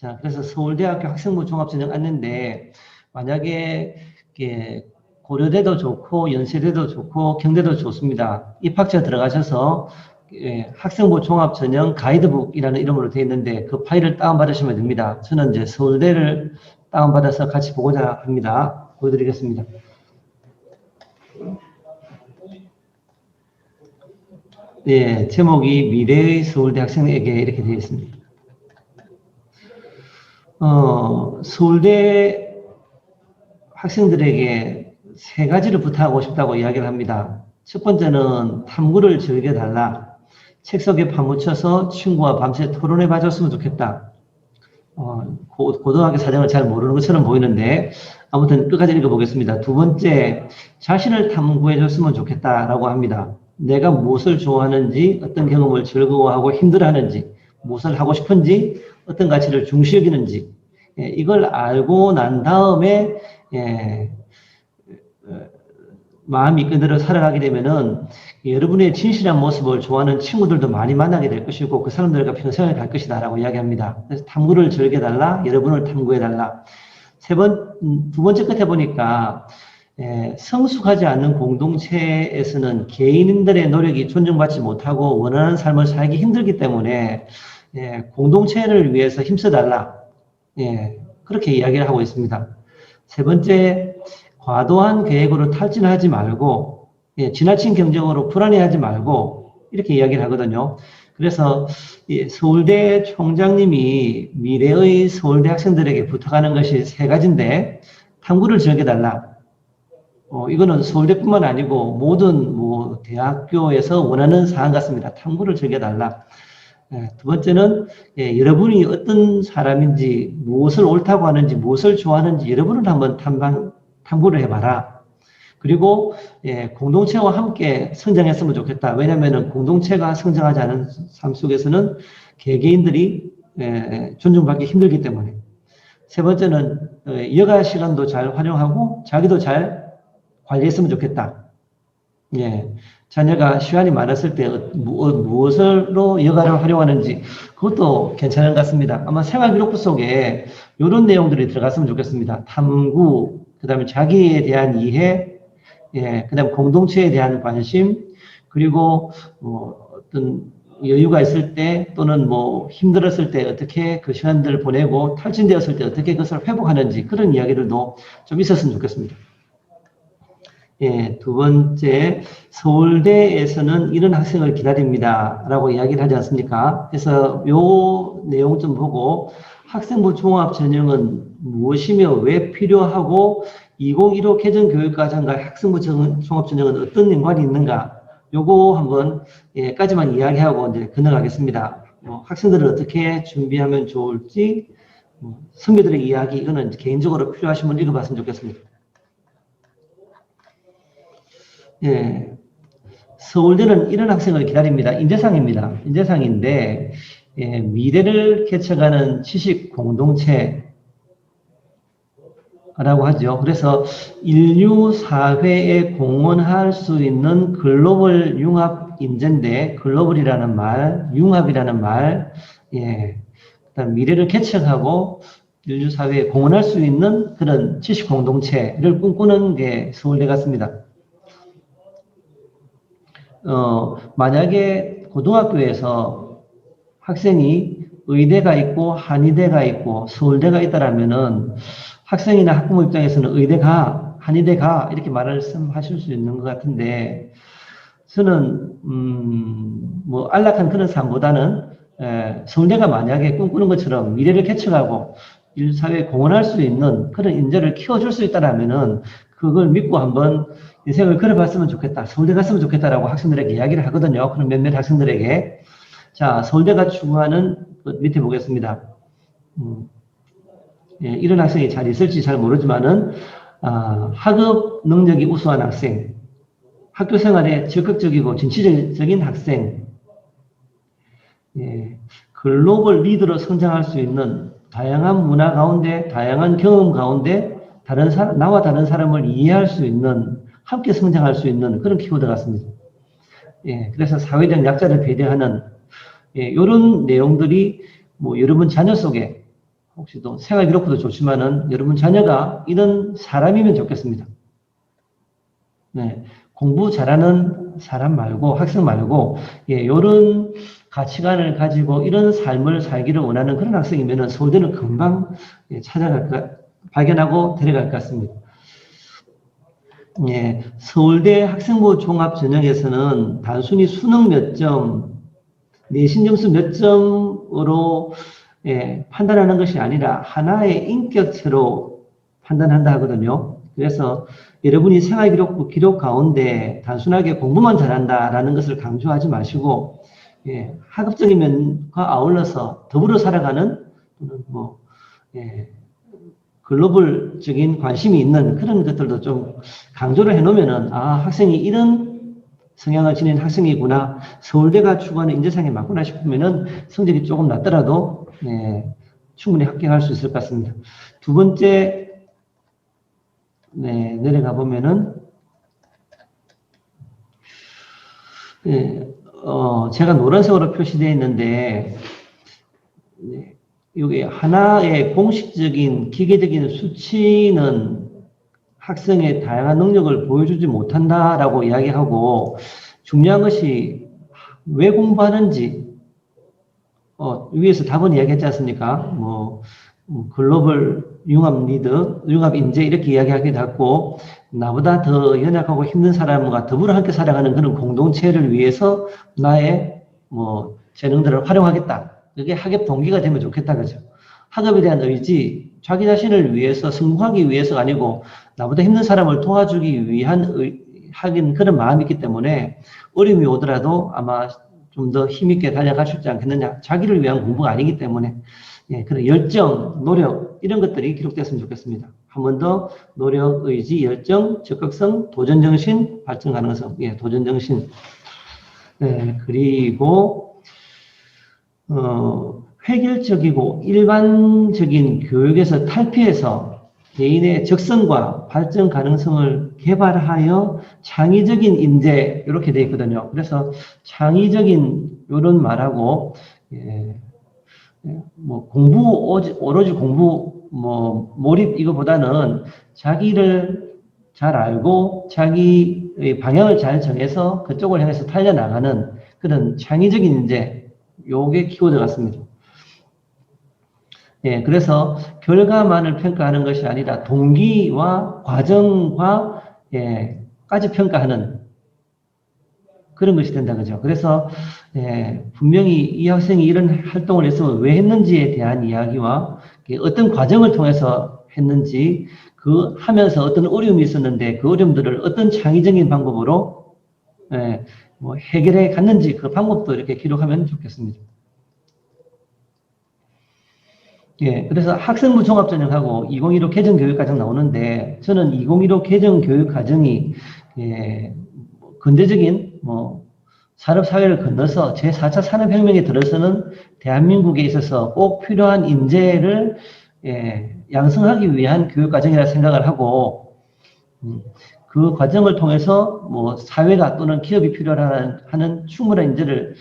자, 그래서 서울대학교 학생부 종합전형 안내인데 만약에 고려대도 좋고 연세대도 좋고 경대도 좋습니다. 입학처 들어가셔서 예, 학생부 종합 전형 가이드북이라는 이름으로 되어 있는데 그 파일을 다운받으시면 됩니다. 저는 이제 서울대를 다운받아서 같이 보고자 합니다. 보여드리겠습니다. 예, 제목이 미래의 서울대 학생에게 이렇게 되어 있습니다. 어, 서울대 학생들에게 세 가지를 부탁하고 싶다고 이야기를 합니다. 첫 번째는 탐구를 즐겨달라. 책 속에 파묻혀서 친구와 밤새 토론해 봐줬으면 좋겠다. 어, 고, 고등학교 사정을 잘 모르는 것처럼 보이는데 아무튼 끝까지 읽어보겠습니다. 두 번째, 자신을 탐구해 줬으면 좋겠다라고 합니다. 내가 무엇을 좋아하는지, 어떤 경험을 즐거워하고 힘들어하는지, 무엇을 하고 싶은지, 어떤 가치를 중시 여기는지, 예, 이걸 알고 난 다음에 예, 어, 마음이 그대로 살아가게 되면은 여러분의 진실한 모습을 좋아하는 친구들도 많이 만나게 될 것이고 그 사람들과 평생을 갈 것이다라고 이야기합니다. 그래서 탐구를 즐겨달라, 여러분을 탐구해달라. 세 번, 음, 두 번째 끝에 보니까 예, 성숙하지 않는 공동체에서는 개인들의 노력이 존중받지 못하고 원하는 삶을 살기 힘들기 때문에 예, 공동체를 위해서 힘써달라. 예, 그렇게 이야기를 하고 있습니다. 세 번째, 과도한 계획으로 탈진하지 말고, 예, 지나친 경쟁으로 불안해하지 말고, 이렇게 이야기를 하거든요. 그래서 이 서울대 총장님이 미래의 서울대 학생들에게 부탁하는 것이 세 가지인데, 탐구를 즐겨달라. 어, 이거는 서울대뿐만 아니고 모든 뭐 대학교에서 원하는 사항 같습니다. 탐구를 즐겨달라. 예, 두 번째는 예, 여러분이 어떤 사람인지 무엇을 옳다고 하는지 무엇을 좋아하는지 여러분을 한번 탐방, 탐구를 해봐라. 그리고 예, 공동체와 함께 성장했으면 좋겠다. 왜냐하면 공동체가 성장하지 않은 삶 속에서는 개개인들이 예, 존중받기 힘들기 때문에. 세 번째는 어, 여가 시간도 잘 활용하고 자기도 잘 관리했으면 좋겠다. 예, 자녀가 시간이 많았을 때 어, 무- 무엇으로 여가를 활용하는지 그것도 괜찮은 것 같습니다. 아마 생활기록부 속에 이런 내용들이 들어갔으면 좋겠습니다. 탐구, 그 다음에 자기에 대한 이해, 예, 그 다음에 공동체에 대한 관심, 그리고 뭐 어떤 여유가 있을 때 또는 뭐 힘들었을 때 어떻게 그 시간들을 보내고 탈진되었을 때 어떻게 그것을 회복하는지 그런 이야기들도 좀 있었으면 좋겠습니다. 예, 두 번째, 서울대에서는 이런 학생을 기다립니다. 라고 이야기를 하지 않습니까? 그래서 요 내용 좀 보고 학생부 종합 전형은 무엇이며 왜 필요하고 2015 개정 교육과정과 학생부 정- 종합 전형은 어떤 연관이 있는가? 요거 한번 예, 까지만 이야기하고 이제 건너가겠습니다. 뭐 학생들을 어떻게 준비하면 좋을지 뭐 선배들의 이야기 이거는 개인적으로 필요하신 분 읽어봤으면 좋겠습니다. 예. 서울대는 이런 학생을 기다립니다. 인재상입니다. 인재상인데, 예, 미래를 개척하는 지식 공동체라고 하죠. 그래서 인류 사회에 공헌할 수 있는 글로벌 융합 인재인데, 글로벌이라는 말, 융합이라는 말, 예. 그다음 미래를 개척하고 인류 사회에 공헌할 수 있는 그런 지식 공동체를 꿈꾸는 게 서울대 같습니다. 어, 만약에 고등학교에서 학생이 의대가 있고 한의대가 있고 서울대가 있다라면은 학생이나 학부모 입장에서는 의대가 한의대가 이렇게 말씀하실 수 있는 것 같은데 저는 음, 뭐 안락한 그런 삶보다는 에, 서울대가 만약에 꿈꾸는 것처럼 미래를 개척하고 인사회에 공헌할 수 있는 그런 인재를 키워줄 수 있다라면은 그걸 믿고 한번 인생을 걸어봤으면 좋겠다. 서울대 갔으면 좋겠다라고 학생들에게 이야기를 하거든요. 그런 몇몇 학생들에게. 자, 서울대가 추구하는 그 밑에 보겠습니다. 음, 예, 이런 학생이 잘 있을지 잘 모르지만은, 아, 학업 능력이 우수한 학생, 학교 생활에 적극적이고 진취적인 학생, 예, 글로벌 리더로 성장할 수 있는 다양한 문화 가운데, 다양한 경험 가운데, 다른 사람, 나와 다른 사람을 이해할 수 있는, 함께 성장할 수 있는 그런 키워드 같습니다. 예, 그래서 사회적 약자를 배려하는, 예, 이런 내용들이 뭐 여러분 자녀 속에 혹시 또 생활 기록부도 좋지만은 여러분 자녀가 이런 사람이면 좋겠습니다. 네. 공부 잘하는 사람 말고 학생 말고 예, 요런 가치관을 가지고 이런 삶을 살기를 원하는 그런 학생이면은 서울대는 금방 예, 찾아갈 것, 발견하고 데려갈 것 같습니다. 예, 서울대 학생부 종합 전형에서는 단순히 수능 몇 점, 내신 점수 몇 점으로 예, 판단하는 것이 아니라 하나의 인격체로 판단한다 하거든요. 그래서 여러분이 생활기록부 기록 가운데 단순하게 공부만 잘한다라는 것을 강조하지 마시고 예, 학업적인 면과 아울러서 더불어 살아가는 뭐 예, 글로벌적인 관심이 있는 그런 것들도 좀 강조를 해놓으면은 아 학생이 이런 성향을 지닌 학생이구나 서울대가 추구하는 인재상에 맞구나 싶으면은 성적이 조금 낮더라도 예, 충분히 합격할 수 있을 것 같습니다. 두 번째 네, 내려가 보면은, 예, 어, 제가 노란색으로 표시되어 있는데, 네, 여기 하나의 공식적인 기계적인 수치는 학생의 다양한 능력을 보여주지 못한다라고 이야기하고, 중요한 것이 왜 공부하는지, 어, 위에서 답은 이야기했지 않습니까? 뭐, 음, 글로벌 융합 리더, 융합 인재 이렇게 이야기하기도 하고 나보다 더 연약하고 힘든 사람과 더불어 함께 살아가는 그런 공동체를 위해서 나의 뭐 재능들을 활용하겠다. 그게 학업 동기가 되면 좋겠다 그죠. 학업에 대한 의지, 자기 자신을 위해서 성공하기 위해서가 아니고 나보다 힘든 사람을 도와주기 위한 의, 하긴 그런 마음이 있기 때문에 어려움이 오더라도 아마 좀 더 힘있게 있지 않겠느냐. 자기를 위한 공부가 아니기 때문에 예, 그런 열정, 노력 이런 것들이 기록됐으면 좋겠습니다. 한 번 더 노력, 의지, 열정, 적극성, 도전 정신, 발전 가능성, 예, 도전 정신. 네, 그리고 어, 획일적이고 일반적인 교육에서 탈피해서 개인의 적성과 발전 가능성을 개발하여 창의적인 인재 이렇게 되어 있거든요. 그래서 창의적인 이런 말하고 예, 뭐 공부 오로지 공부 뭐 몰입 이거보다는 자기를 잘 알고 자기의 방향을 잘 정해서 그쪽을 향해서 달려 나가는 그런 창의적인 이제 요게 키워드 같습니다. 예, 그래서 결과만을 평가하는 것이 아니라 동기와 과정과 예, 까지 평가하는 그런 것이 된다 그죠. 그래서 예, 분명히 이 학생이 이런 활동을 했으면 왜 했는지에 대한 이야기와 어떤 과정을 통해서 했는지 그 하면서 어떤 어려움이 있었는데 그 어려움들을 어떤 창의적인 방법으로 예, 뭐 해결해 갔는지 그 방법도 이렇게 기록하면 좋겠습니다. 예, 그래서 학생부 종합전형하고 2015 개정교육과정 나오는데 저는 2015 개정교육과정이 예, 근대적인 뭐 산업 사회를 건너서 제4차 산업혁명에 들어서는 대한민국에 있어서 꼭 필요한 인재를 예, 양성하기 위한 교육 과정이라 생각을 하고 음, 그 과정을 통해서 뭐 사회가 또는 기업이 필요하는 하는 충분한 인재를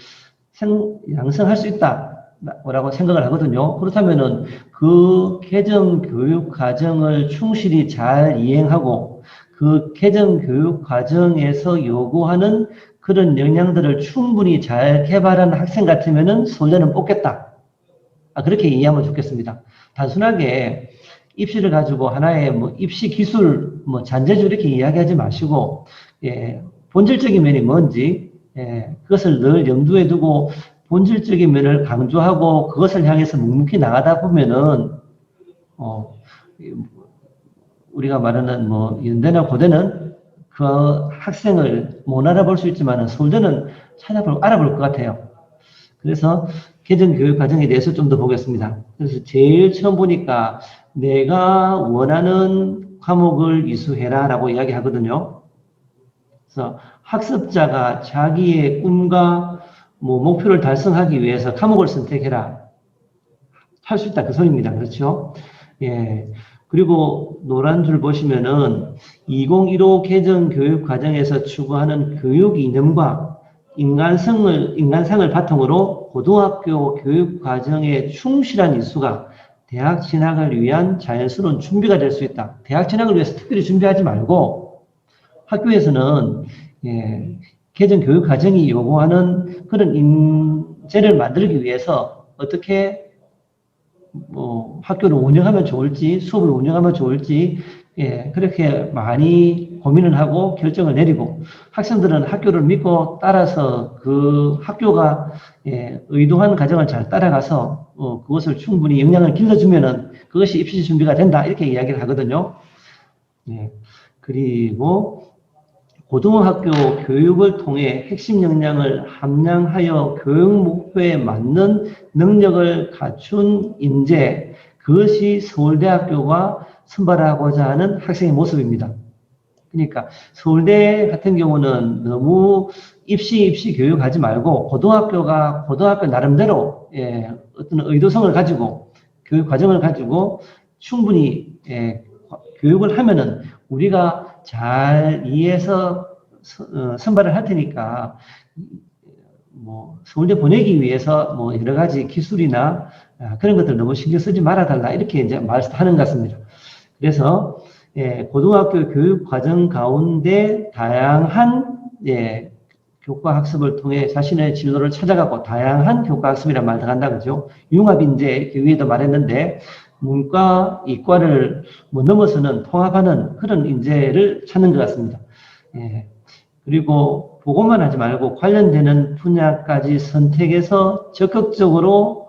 생, 양성할 수 있다라고 생각을 하거든요. 그렇다면은 그 개정 교육 과정을 충실히 잘 이행하고 그 개정 교육 과정에서 요구하는 그런 역량들을 충분히 잘 개발한 학생 같으면은 소년은 뽑겠다. 아, 그렇게 이해하면 좋겠습니다. 단순하게 입시를 가지고 하나의 뭐 입시 기술, 뭐 잔재주 이렇게 이야기하지 마시고, 예, 본질적인 면이 뭔지, 예, 그것을 늘 염두에 두고 본질적인 면을 강조하고 그것을 향해서 묵묵히 나가다 보면은, 어, 우리가 말하는 뭐 연대나 고대는 그 학생을 못 알아볼 수 있지만 서울대는 찾아볼, 알아볼 것 같아요. 그래서 개정 교육 과정에 대해서 좀 더 보겠습니다. 그래서 제일 처음 보니까 내가 원하는 과목을 이수해라 라고 이야기 하거든요. 그래서 학습자가 자기의 꿈과 뭐 목표를 달성하기 위해서 과목을 선택해라. 할 수 있다. 그 소리입니다. 그렇죠? 예. 그리고 노란 줄 보시면은 2015 개정 교육 과정에서 추구하는 교육 이념과 인간성을, 인간상을 바탕으로 고등학교 교육 과정에 충실한 인수가 대학 진학을 위한 자연스러운 준비가 될 수 있다. 대학 진학을 위해서 특별히 준비하지 말고 학교에서는 예, 개정 교육 과정이 요구하는 그런 인재를 만들기 위해서 어떻게 뭐 학교를 운영하면 좋을지 수업을 운영하면 좋을지 예, 그렇게 많이 고민을 하고 결정을 내리고 학생들은 학교를 믿고 따라서 그 학교가 예, 의도한 과정을 잘 따라가서 어, 그것을 충분히 영향을 길러주면은 그것이 입시 준비가 된다 이렇게 이야기를 하거든요. 예, 그리고 고등학교 교육을 통해 핵심 역량을 함량하여 교육 목표에 맞는 능력을 갖춘 인재, 그것이 서울대학교가 선발하고자 하는 학생의 모습입니다. 그러니까 서울대 같은 경우는 너무 입시 입시 교육하지 말고 고등학교가 고등학교 나름대로 예, 어떤 의도성을 가지고 교육 과정을 가지고 충분히 예, 교육을 하면은 우리가 잘 이해해서 서- 어, 선발을 할 테니까 뭐 서울대 보내기 위해서 뭐 여러 가지 기술이나 아, 그런 것들 너무 신경 쓰지 말아 달라 이렇게 이제 말하는 것 같습니다. 그래서 예, 고등학교 교육 과정 가운데 다양한 예, 교과 학습을 통해 자신의 진로를 찾아가고 다양한 교과 학습이란 말 들어간다 그죠? 융합 인재 이렇게 위에도 말했는데 문과, 이과를 뭐 넘어서는 통합하는 그런 인재를 찾는 것 같습니다. 예. 그리고 보고만 하지 말고 관련되는 분야까지 선택해서 적극적으로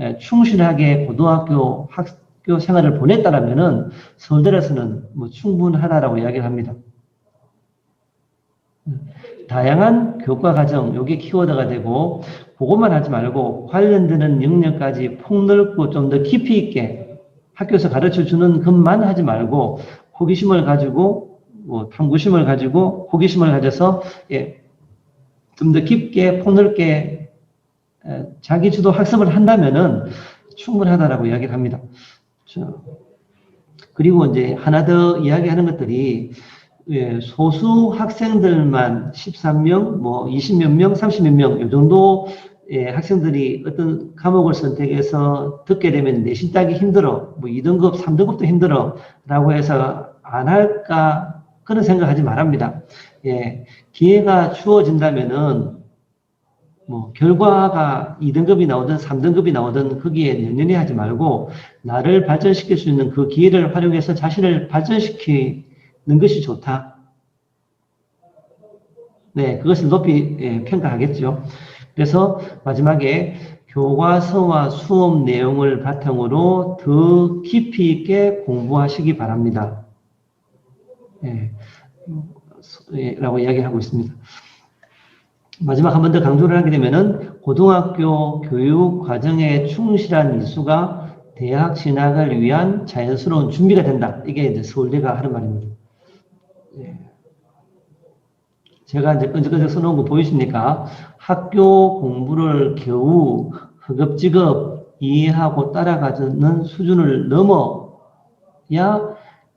예, 충실하게 고등학교 학 교 생활을 보냈다라면은 서울대에서는 뭐 충분하다라고 이야기를 합니다. 다양한 교과 과정, 요게 키워드가 되고, 그것만 하지 말고 관련되는 영역까지 폭넓고 좀 더 깊이 있게 학교에서 가르쳐 주는 것만 하지 말고, 호기심을 가지고, 뭐, 탐구심을 가지고, 호기심을 가져서, 예, 좀 더 깊게, 폭넓게, 에, 자기 주도 학습을 한다면은 충분하다라고 이야기를 합니다. 저, 그리고 이제 하나 더 이야기하는 것들이, 예, 소수 학생들만 13명, 뭐 20몇 명, 30몇 명, 이 정도 예, 학생들이 어떤 과목을 선택해서 듣게 되면 내신 따기 힘들어, 뭐 2등급, 3등급도 힘들어, 라고 해서 안 할까, 그런 생각하지 말합니다. 예, 기회가 주어진다면은, 뭐, 결과가 2등급이 나오든 3등급이 나오든 거기에 연연히 하지 말고, 나를 발전시킬 수 있는 그 기회를 활용해서 자신을 발전시키는 것이 좋다. 네, 그것을 높이 예, 평가하겠죠. 그래서 마지막에 교과서와 수업 내용을 바탕으로 더 깊이 있게 공부하시기 바랍니다. 예, 예, 라고 이야기하고 있습니다. 마지막 한 번 더 강조를 하게 되면은 고등학교 교육 과정에 충실한 이수가 대학 진학을 위한 자연스러운 준비가 된다. 이게 이제 서울대가 하는 말입니다. 예. 제가 이제 끈적끈적 써놓은 거 보이십니까? 학교 공부를 겨우 허겁지겁 이해하고 따라가는 수준을 넘어야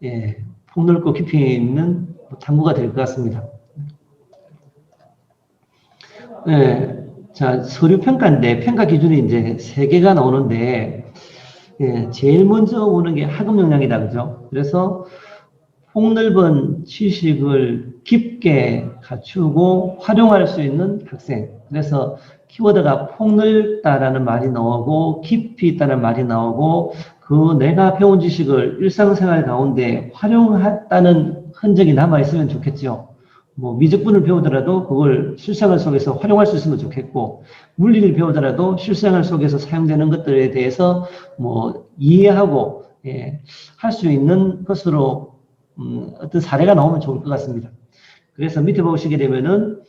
예, 폭넓고 깊이 있는 탐구가 될 것 같습니다. 예, 자 서류 평가인데 평가 기준이 이제 세 개가 나오는데 예, 제일 먼저 오는 게 학업 역량이다 그죠? 그래서 폭넓은 지식을 깊게 갖추고 활용할 수 있는 학생. 그래서 키워드가 폭넓다라는 말이 나오고 깊이 있다는 말이 나오고 그 내가 배운 지식을 일상생활 가운데 활용했다는 흔적이 남아 있으면 좋겠죠. 뭐 미적분을 배우더라도 그걸 실생활 속에서 활용할 수 있으면 좋겠고 물리를 배우더라도 실생활 속에서 사용되는 것들에 대해서 뭐 이해하고 예, 할 수 있는 것으로 음, 어떤 사례가 나오면 좋을 것 같습니다. 그래서 밑에 보시게 되면은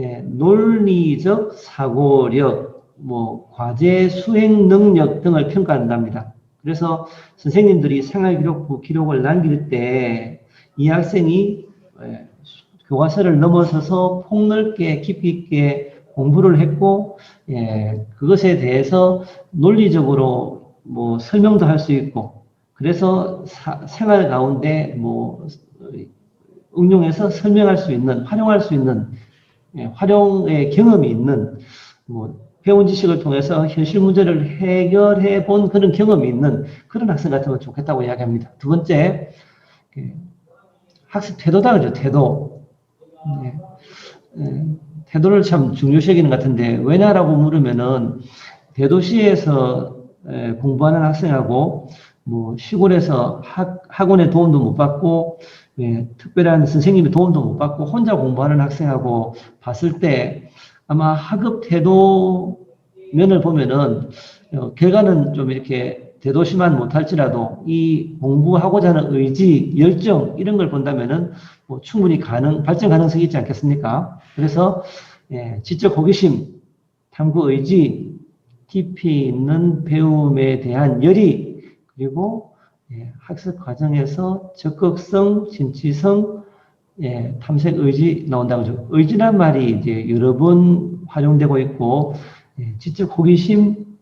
예, 논리적 사고력, 뭐 과제 수행 능력 등을 평가한답니다. 그래서 선생님들이 생활 기록부 기록을 남길 때 이 학생이 예, 교과서를 넘어서서 폭넓게 깊이 있게 공부를 했고 예, 그것에 대해서 논리적으로 뭐 설명도 할 수 있고 그래서 사- 생활 가운데 뭐 응용해서 설명할 수 있는 활용할 수 있는 예, 활용의 경험이 있는 뭐 배운 지식을 통해서 현실 문제를 해결해 본 그런 경험이 있는 그런 학생 같으면 좋겠다고 이야기합니다. 두 번째, 그 학습 태도다 그죠, 태도. 네. 네. 태도를 참 중요시 여기는 것 같은데, 왜냐라고 물으면은, 대도시에서 에, 공부하는 학생하고, 뭐, 시골에서 학, 학원의 도움도 못 받고, 예, 특별한 선생님의 도움도 못 받고, 혼자 공부하는 학생하고 봤을 때, 아마 학업 태도 면을 보면은, 어, 결과는 좀 이렇게 대도시만 못할지라도 이 공부하고자 하는 의지, 열정 이런 걸 본다면은 뭐 충분히 가능 발전 가능성이 있지 않겠습니까? 그래서 예, 지적 호기심, 탐구 의지, 깊이 있는 배움에 대한 열의 그리고 예, 학습 과정에서 적극성, 진취성, 예, 탐색 의지 나온다고 하죠. 의지란 말이 이제 여러 번 활용되고 있고 예, 지적 호기심,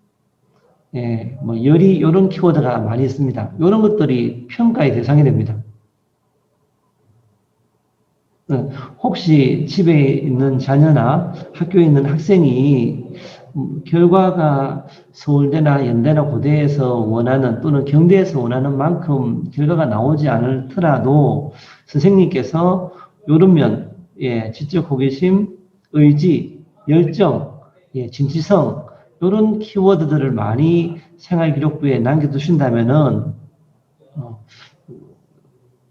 예, 뭐 열이 이런 키워드가 많이 있습니다. 이런 것들이 평가의 대상이 됩니다. 어, 혹시 집에 있는 자녀나 학교에 있는 학생이 음, 결과가 서울대나 연대나 고대에서 원하는 또는 경대에서 원하는 만큼 결과가 나오지 않더라도 선생님께서 요런 면, 예, 지적 호기심, 의지, 열정, 예, 진취성 이런 키워드들을 많이 생활 기록부에 남겨두신다면은 어,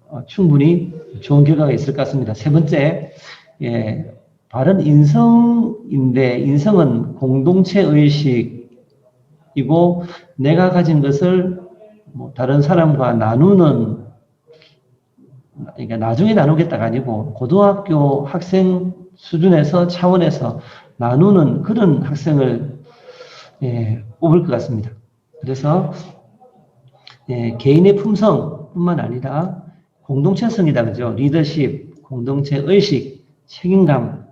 어, 충분히 좋은 결과가 있을 것 같습니다. 세 번째, 예, 바른 인성인데 인성은 공동체 의식이고 내가 가진 것을 뭐 다른 사람과 나누는 그러니까 나중에 나누겠다가 아니고 고등학교 학생 수준에서 차원에서 나누는 그런 학생을 예, 뽑을 것 같습니다. 그래서 예, 개인의 품성뿐만 아니라 공동체성이다 그죠? 리더십, 공동체 의식, 책임감,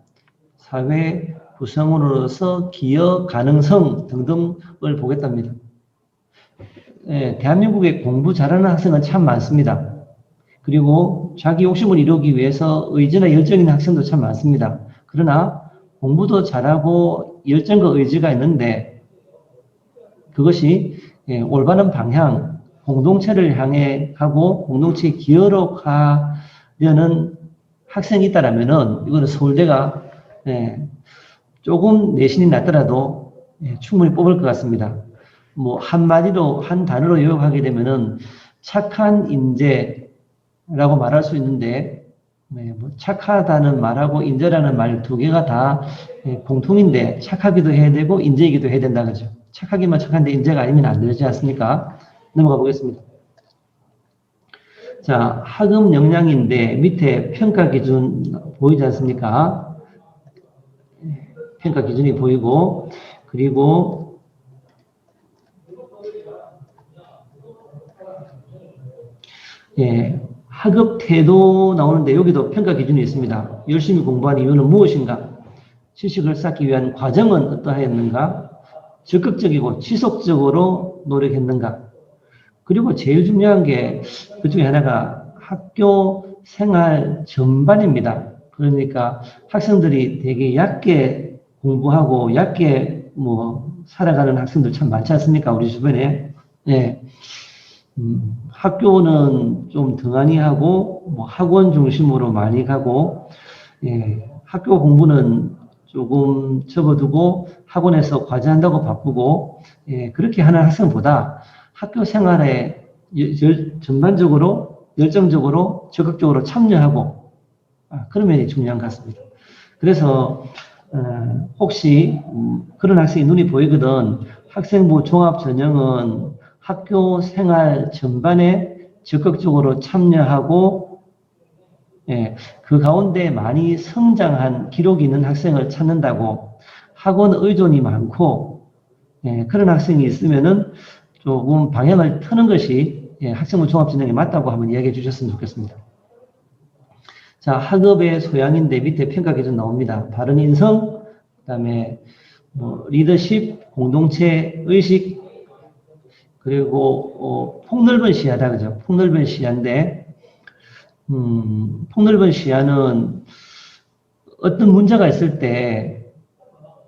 사회 구성원으로서 기여 가능성 등등을 보겠답니다. 예, 대한민국에 공부 잘하는 학생은 참 많습니다. 그리고 자기 욕심을 이루기 위해서 의지나 열정 있는 학생도 참 많습니다. 그러나 공부도 잘하고 열정과 의지가 있는데 그것이 예, 올바른 방향, 공동체를 향해 가고 공동체 기여로 가려는 학생이 있다라면은 이거는 서울대가 예, 조금 내신이 낮더라도 예, 충분히 뽑을 것 같습니다. 뭐 한마디로 한 단어로 요약하게 되면은 착한 인재라고 말할 수 있는데 네, 뭐 착하다는 말하고 인재라는 말 두 개가 다 예, 공통인데 착하기도 해야 되고 인재이기도 해야 된다 그죠. 착하기만 착한데 인재가 아니면 안 되지 않습니까? 넘어가 보겠습니다. 자, 학업 역량인데 밑에 평가 기준 보이지 않습니까? 평가 기준이 보이고 그리고 예, 학업 태도 나오는데 여기도 평가 기준이 있습니다. 열심히 공부한 이유는 무엇인가? 지식을 쌓기 위한 과정은 어떠하였는가? 적극적이고 지속적으로 노력했는가? 그리고 제일 중요한 게 그 중에 하나가 학교 생활 전반입니다. 그러니까 학생들이 되게 얕게 공부하고 얕게 뭐 살아가는 학생들 참 많지 않습니까? 우리 주변에. 예. 음, 학교는 좀 등한히 하고 뭐 학원 중심으로 많이 가고 예, 학교 공부는 조금 접어두고 학원에서 과제한다고 바쁘고 예, 그렇게 하는 학생보다 학교 생활에 열, 전반적으로 열정적으로 적극적으로 참여하고 아, 그런 면이 중요한 것 같습니다. 그래서 어, 혹시 음, 그런 학생이 눈이 보이거든 학생부 종합 전형은 학교 생활 전반에 적극적으로 참여하고 예, 그 가운데 많이 성장한 기록이 있는 학생을 찾는다고 학원 의존이 많고 예, 그런 학생이 있으면은 조금 방향을 트는 것이 예, 학생부 종합전형에 맞다고 한번 이야기해 주셨으면 좋겠습니다. 자, 학업의 소양인데 밑에 평가 기준 나옵니다. 바른 인성, 그 다음에 뭐 리더십, 공동체 의식, 그리고 어, 폭넓은 시야다 그죠? 폭넓은 시야인데 음, 폭넓은 시야는 어떤 문제가 있을 때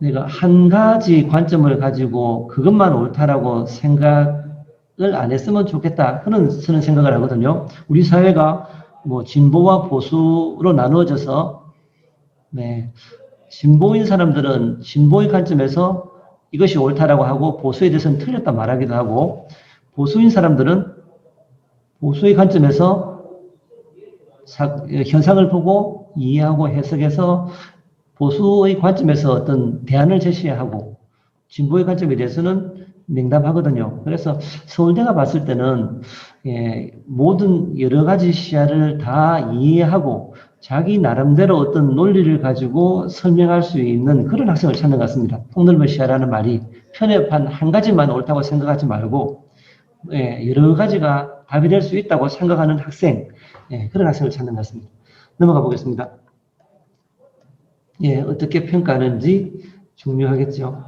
내가 한 가지 관점을 가지고 그것만 옳다라고 생각을 안 했으면 좋겠다. 그런 저는 생각을 하거든요. 우리 사회가 뭐 진보와 보수로 나누어져서 네, 진보인 사람들은 진보의 관점에서 이것이 옳다라고 하고 보수에 대해서는 틀렸다 말하기도 하고 보수인 사람들은 보수의 관점에서 사- 현상을 보고 이해하고 해석해서 보수의 관점에서 어떤 대안을 제시하고 진보의 관점에 대해서는 냉담하거든요. 그래서 서울대가 봤을 때는 예, 모든 여러 가지 시야를 다 이해하고 자기 나름대로 어떤 논리를 가지고 설명할 수 있는 그런 학생을 찾는 것 같습니다. 폭넓은 시야라는 말이 편협한 한 가지만 옳다고 생각하지 말고 예, 여러 가지가 답이 될 수 있다고 생각하는 학생, 예, 그런 학생을 찾는 것 같습니다. 넘어가 보겠습니다. 예, 어떻게 평가하는지 중요하겠죠.